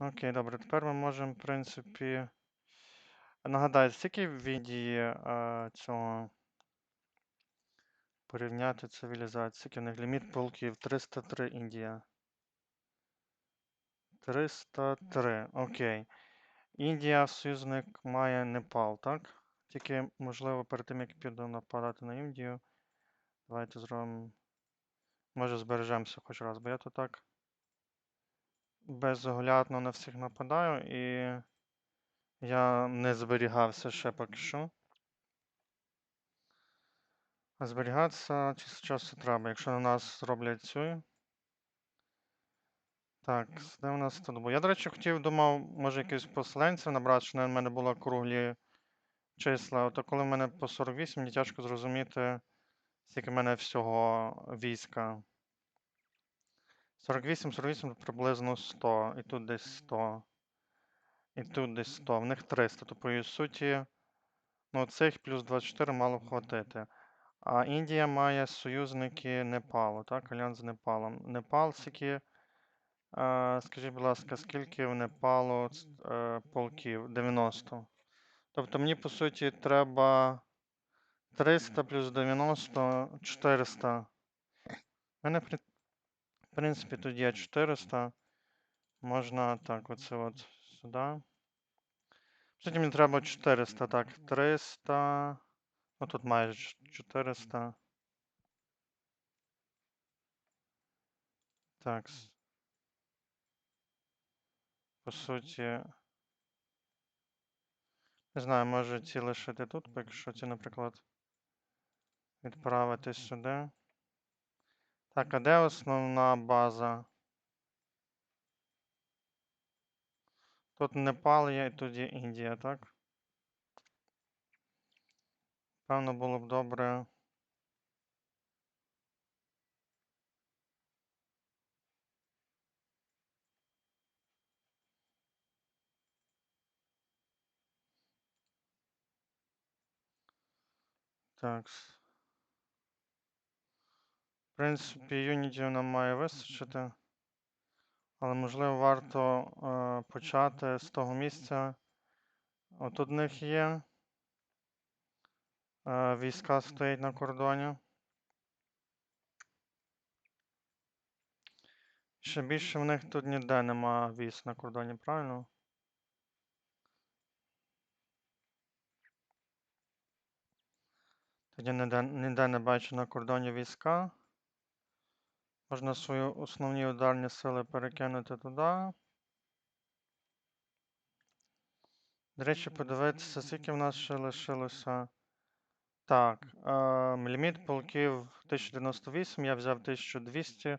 Окей, добре. Тепер ми можемо, в принципі. Нагадаю, скільки в Індії е, цього порівняти цивілізації? Скільки в них ліміт полків? 303 Індія. 303. Окей. Індія союзник має Непал, так? Тільки, можливо, перед тим, як піду нападати на Індію. Давайте зробимо. Може збережемося хоч раз, бо я тут так безоглядно на всіх нападаю і я не зберігався ще поки що. А зберігатися час часу треба, якщо на нас зроблять цю. Так, де у нас тут було? Я, до речі, хотів, думав, може якихось поселенців набрати, що в мене було круглі числа. То коли в мене по 48, мені тяжко зрозуміти, скільки в мене всього війська. 48, 48 приблизно 100. І тут десь 100. І тут десь 100. В них 300. То по її суті, ну цих плюс 24 мало б хватити. А Індія має союзники Непалу, так? Альянс з Непалом. Непал скільки. Скажіть, будь ласка, скільки в Непалу е, полків? 90. Тобто мені, по суті, треба 300 плюс 90 400. У мене, принципі, тут є 400. Можна так, оце от сюди. По мені треба 400. Так, 300. Ну тут майже 400. Так. По суті. Не знаю, може ці лишити тут, якщо ці, наприклад, відправити сюди. Так, а де основна база? Тут Непал є, і є Індія, так? Певно, було б добре. Так. Принципі, юнітів нам має вистачити. Але можливо варто е, почати з того місця. От у них є. Е, війська стоять на кордоні. Ще більше в них тут ніде нема військ на кордоні, правильно? Тоді ніде, ніде не бачу на кордоні війська. Можна свої основні ударні сили перекинути туди. До речі, подивитися, скільки в нас ще лишилося. Так, е, ліміт полків 1098, я взяв 1200.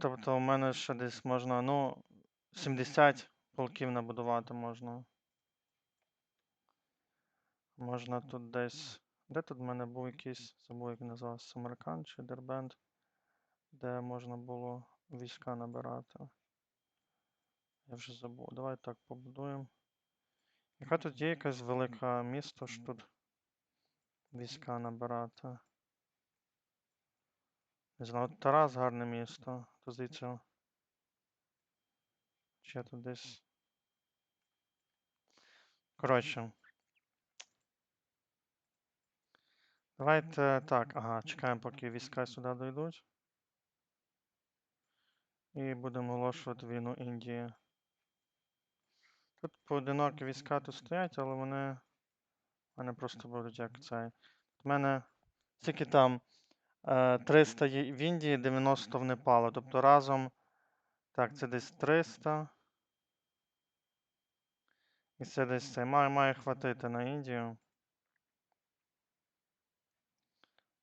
Тобто у мене ще десь можна, ну, 70 полків набудувати можна. Можна тут десь. Де тут в мене був якийсь, забув, як називався, Самарканд чи Дербент, де можна було війська набирати. Я вже забув. Давай так побудуємо. Яка тут є якась велика місто, що тут війська набирати? Не знаю, от Тарас гарне місто. То здається. Чи я тут десь. Коротше. Давайте так, ага, чекаємо, поки війська сюди дійдуть. І будемо оголошувати війну Індії. Тут поодинокі війська тут стоять, але вони. Вони просто будуть як цей. У мене скільки там е, 300 є в Індії, 90 в Непалу. Тобто разом. Так, це десь 300. І це десь це. Має, має хватити на Індію.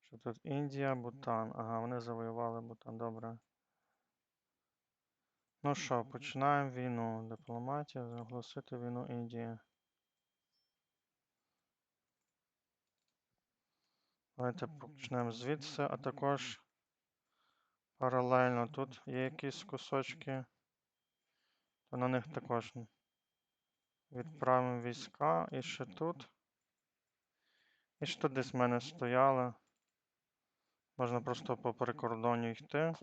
Що тут Індія, Бутан. Ага, вони завоювали Бутан, добре. Ну що, починаємо війну. Дипломатія, оголосити війну Індії. Давайте почнемо звідси, а також паралельно тут є якісь кусочки. То на них також відправимо війська. І ще тут. І ще тут десь в мене стояли. Можна просто по прикордонню йти.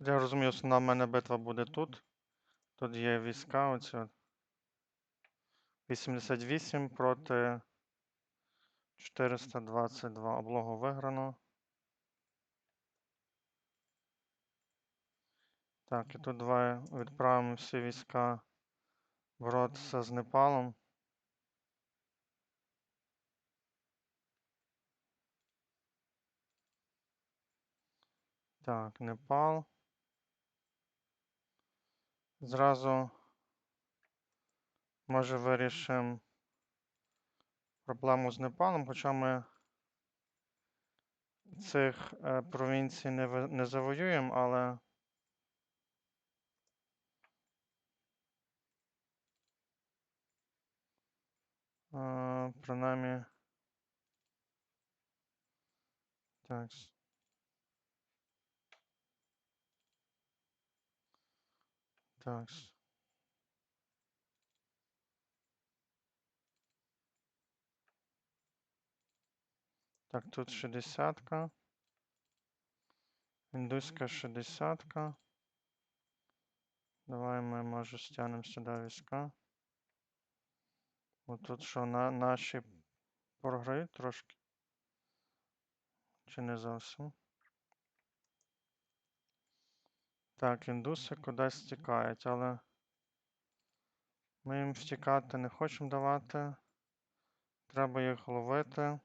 Я розумію, основна в мене битва буде тут. Тут є війська оці. 88 проти 422. Облогу виграно. Так, і тут давай відправимо всі війська боротися з Непалом. Так, Непал. Зразу може вирішимо проблему з Непалом, хоча ми цих е, провінцій не, не завоюємо, але е, принаймні. Так. С- Так. тут 60-ка. Індуська 60-ка. Давай ми, може, стягнемо сюди війська. От тут що, на, наші програють трошки? Чи не зовсім? Так, індуси кудись тікають, але ми їм втікати не хочемо давати. Треба їх ловити.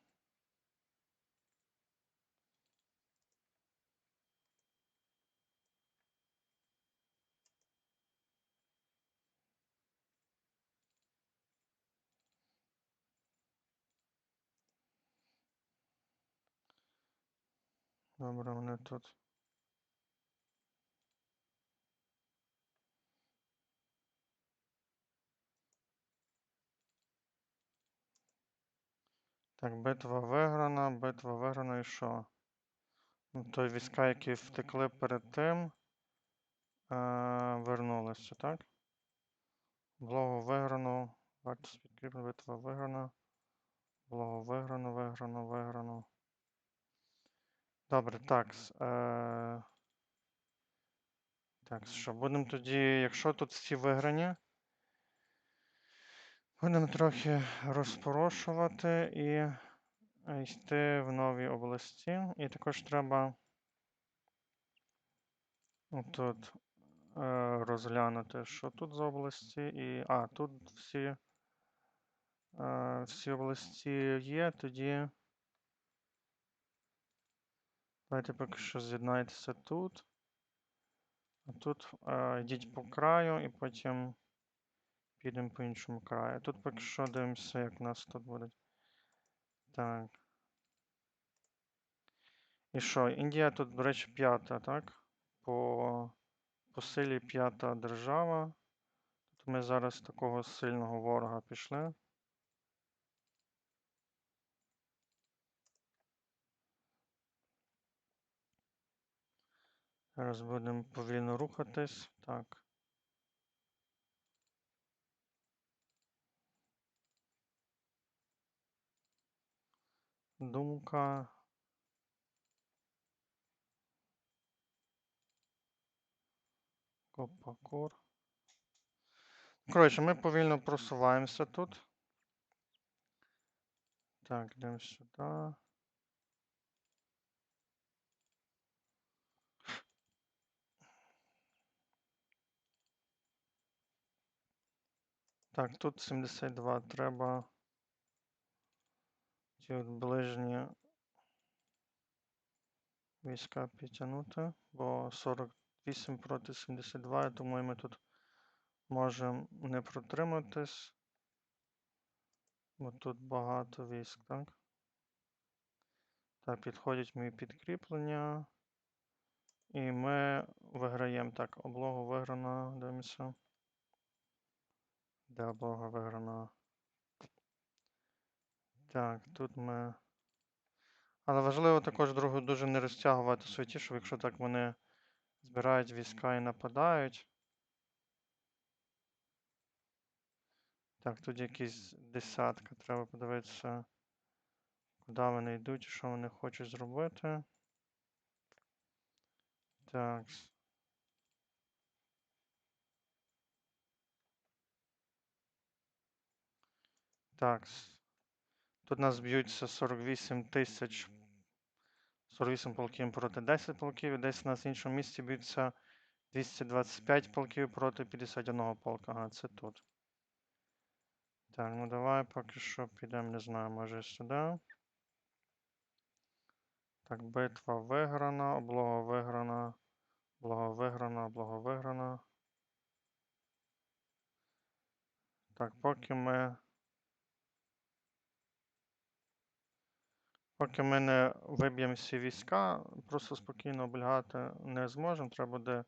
Добре, вони тут. Так, битва виграна, битва виграна і що? Ну, то війська, які втекли перед тим, е, вернулися, так? Благо виграно. Вартість підкріплена, битва виграна. Благо виграно, виграно, виграно. Добре, так. Е... Так, що будемо тоді, якщо тут всі виграні, будемо трохи розпорошувати і е, йти в нові області. І також треба тут е, розглянути, що тут за області. І. А, тут всі, е, всі області є, тоді. Давайте поки що з'єднайтеся тут. А тут йдіть по краю і потім підемо по іншому краю. Тут поки що дивимося, як у нас тут буде. Так. І що? Індія тут, до речі, п'ята, так? По, по силі п'ята держава. Тут ми зараз такого сильного ворога пішли. Зараз будемо повільно рухатись. Так. Думка. Копакур. Коротше, ми повільно просуваємося тут. Так, йдемо сюди. Так, тут 72 треба. Ті от ближні війська підтягнути, бо 48 проти 72, я думаю, ми тут можемо не протриматись. Бо тут багато військ, так? Так, підходять мої підкріплення. І ми виграємо. Так, облогу виграно, дивимося. Де облога виграна? Так, тут ми. Але важливо також другу дуже не розтягувати суті, щоб якщо так вони збирають війська і нападають. Так, тут якісь десятка. Треба подивитися, куди вони йдуть і що вони хочуть зробити. Так. Так. Тут нас б'ються 48 тисяч. 48 полків проти 10 полків. І десь у нас в іншому місці б'ються 225 полків проти 51 полка. Ага, це тут. Так, ну давай поки що підемо, не знаю, може сюди. Так, битва виграна, облога виграна, облога виграна, облога виграна. Так, поки ми. Поки ми не виб'ємо всі війська, просто спокійно облягати не зможемо. Треба буде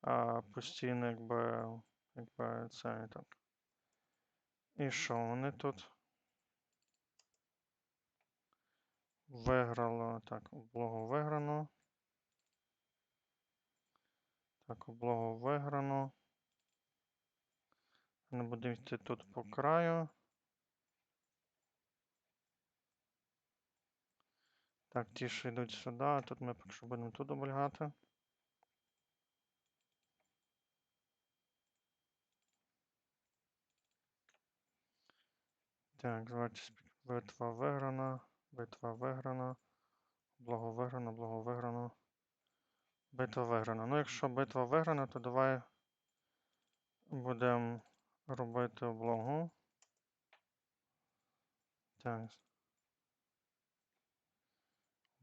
а, постійно, якби, якби це так. І що, вони тут виграло. Так, облогу виграно. Так, облогу виграно. Не будемо йти тут по краю. Так, ті, що йдуть сюди, а тут ми поки що будемо тут облягати. Так, спі- битва виграна, битва виграна, благо виграно, благо виграно. Битва виграна. Ну, якщо битва виграна, то давай будемо робити облогу. Так.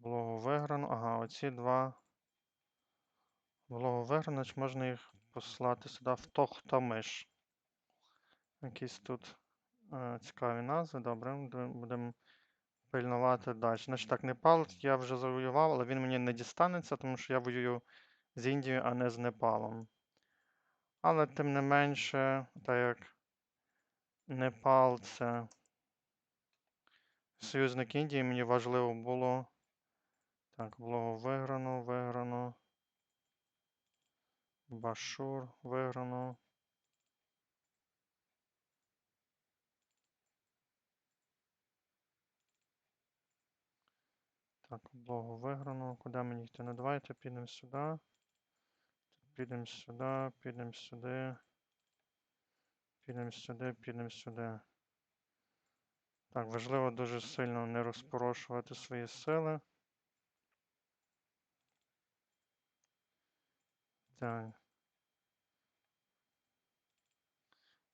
Облогу виграно. Ага, оці два. Облогу виграно, чи можна їх послати сюди в Тохтамиш. Якісь тут е, цікаві назви. Добре, будемо пильнувати далі. Значить так, Непал я вже завоював, але він мені не дістанеться, тому що я воюю з Індією, а не з Непалом. Але тим не менше, так як Непал це союзник Індії, мені важливо було. Так, було виграно, виграно. Башур виграно. Так, облогу виграно. Куди мені йти? Ну давайте підемо сюди. Підемо сюди, підемо сюди. Підемо сюди, підемо сюди. Так, важливо дуже сильно не розпорошувати свої сили. Так.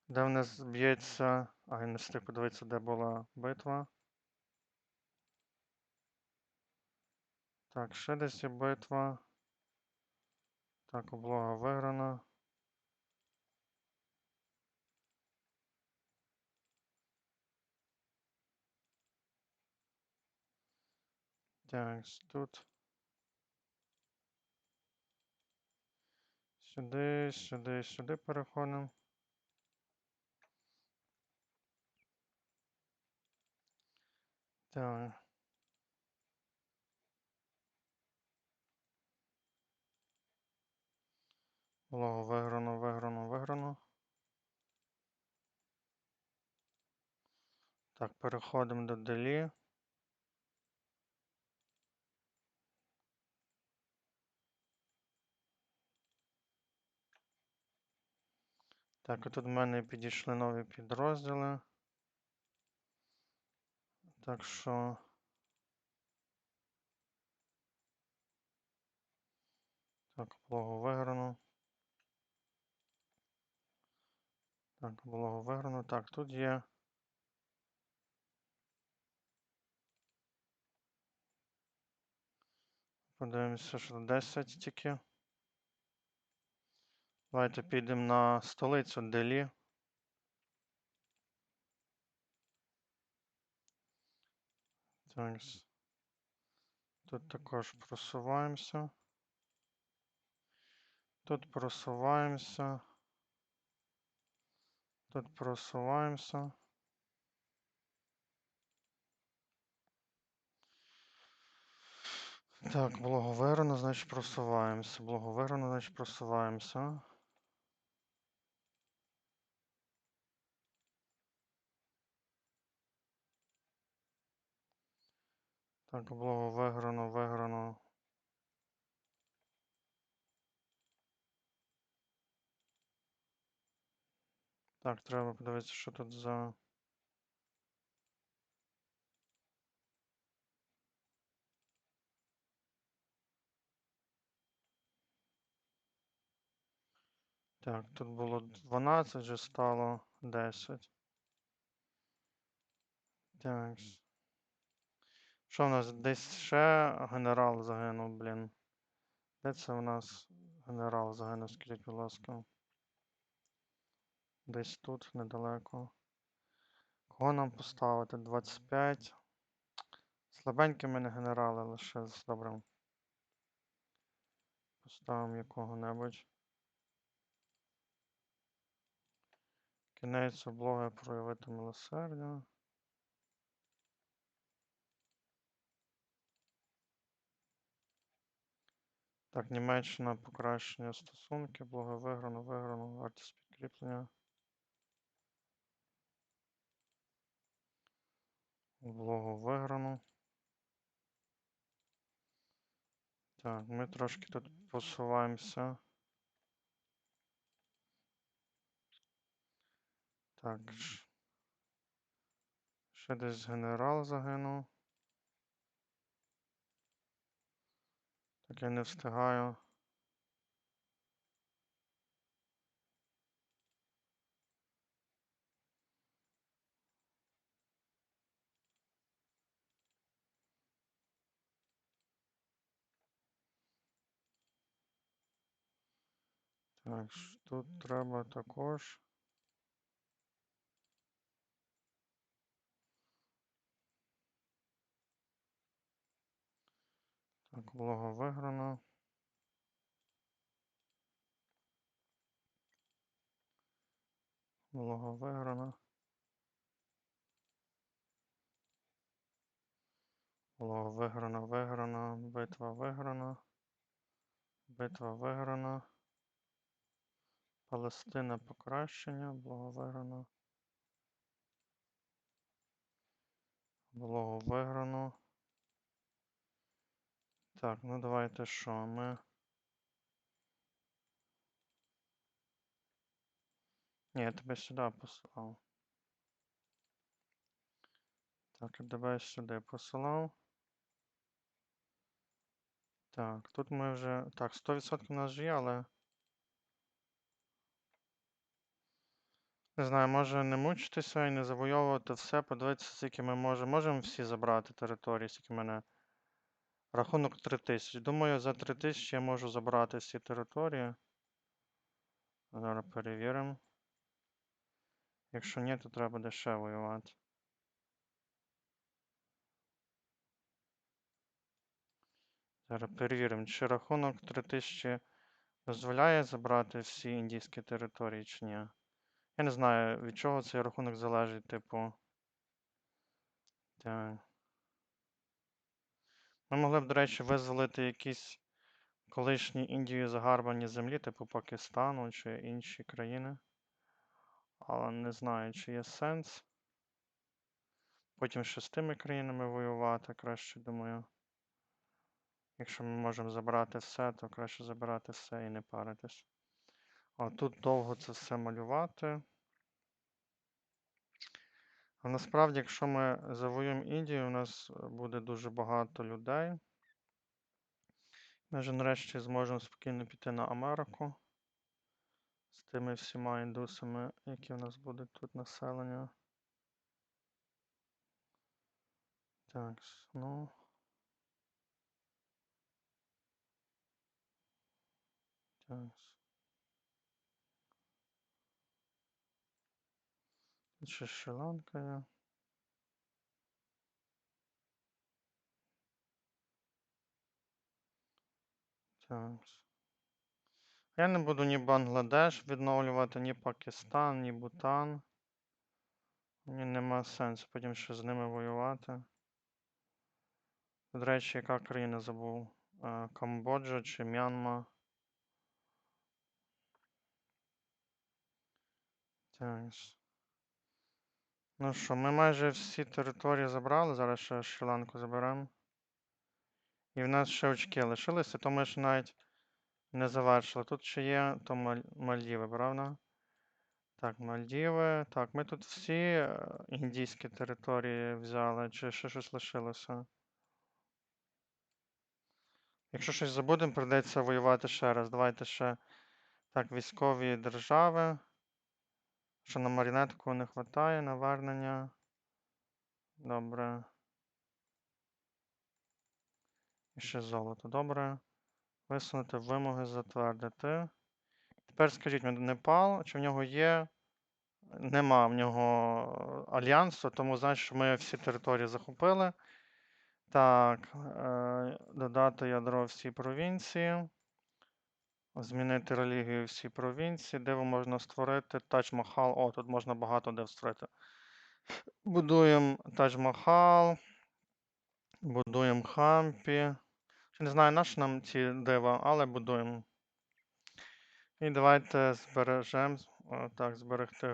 Де в нас б'ється. А, я не встиг подивитися, де була битва. Так, ще десь є битва. Так, облога виграна. Так, тут. Сюди, сюди, сюди переходимо. Так. Було виграно, виграно, виграно. Так, переходимо до Делі. Так, і тут в мене підійшли нові підрозділи. Так що. Так, облогу виграно. Так, облогу виграно. Так, тут є. Подивимося, що 10 тільки. Давайте підемо на столицю Делі. Так. Тут також просуваємося. Тут просуваємося. Тут просуваємося. Так, благоверно, значить просуваємося. Благоверно, значить просуваємося. Так, облогу виграно, виграно. Так, треба подивитися, що тут за... Так, тут було 12, вже стало 10. Так. Що в нас? Десь ще генерал загинув, блін. Де це в нас генерал загинув, скажіть, будь ласка. Десь тут, недалеко. Кого нам поставити? 25. Слабенькі мене генерали лише з добрим. Поставимо якого-небудь. Кінець облоги проявити милосердя. Так, Німеччина покращення стосунків, блого виграно, виграно, вартість підкріплення. Облогу виграно. Так, ми трошки тут посуваємося. Так. Ще десь генерал загинув. Так я не встигаю. Так, тут треба також. Так, влога виграно. Влога виграно. Влога виграно, виграно, битва виграна. Битва виграна. Палестина покращення, було виграно. Було виграно. Так, ну давайте що ми. Ні, я тебе сюди посилав. Так, я тебе сюди посилав. Так, тут ми вже. Так, 100% у нас же є, але. Не знаю, може не мучитися і не завойовувати все, подивитися, скільки ми можемо. Можемо всі забрати території, скільки в мене. Рахунок 3000. Думаю, за 3000 я можу забрати всі території. Зараз перевіримо. Якщо ні, то треба буде воювати. Зараз перевіримо, чи рахунок 3000 дозволяє забрати всі індійські території, чи ні. Я не знаю, від чого цей рахунок залежить, типу. Так. Ми могли б, до речі, визволити якісь колишні Індію загарбані землі, типу Пакистану чи інші країни. Але не знаю, чи є сенс. Потім ще з тими країнами воювати, краще думаю. Якщо ми можемо забрати все, то краще забирати все і не паритись. А тут довго це все малювати. А насправді, якщо ми завоюємо Індію, у нас е, буде дуже багато людей. Ми вже нарешті зможемо спокійно піти на Америку з тими всіма індусами, які у нас будуть тут населення. Так, ну. Так. Ще Шри-Ланка. Я не буду ні Бангладеш відновлювати, ні Пакистан, ні Бутан. Мені нема сенсу потім ще з ними воювати. До речі, яка країна забув? Е, Камбоджа чи Мянма? Так. Ну що, ми майже всі території забрали, зараз ще Шрі-Ланку заберемо. І в нас ще очки лишилися, то ми ж навіть не завершили. Тут ще є то Маль- Мальдіви, правда? Так, Мальдіви. Так, ми тут всі е, індійські території взяли, чи ще щось лишилося? Якщо щось забудемо, прийдеться воювати ще раз. Давайте ще Так, військові держави. Що на марінетку не вистачає, навернення. Добре. І ще золото. Добре. Висунути вимоги затвердити. Тепер скажіть мені, Непал, чи в нього є. Нема в нього альянсу, тому значить, що ми всі території захопили. Так, е, додати ядро всій провінції. Змінити релігію всій провінції. Де можна створити Тадж-Махал. О, тут можна багато де створити. Будуємо Тадж-Махал. Будуємо Хампі. Ще не знаю, наші нам ці дива, але будуємо. І давайте збережемо. Так, зберегти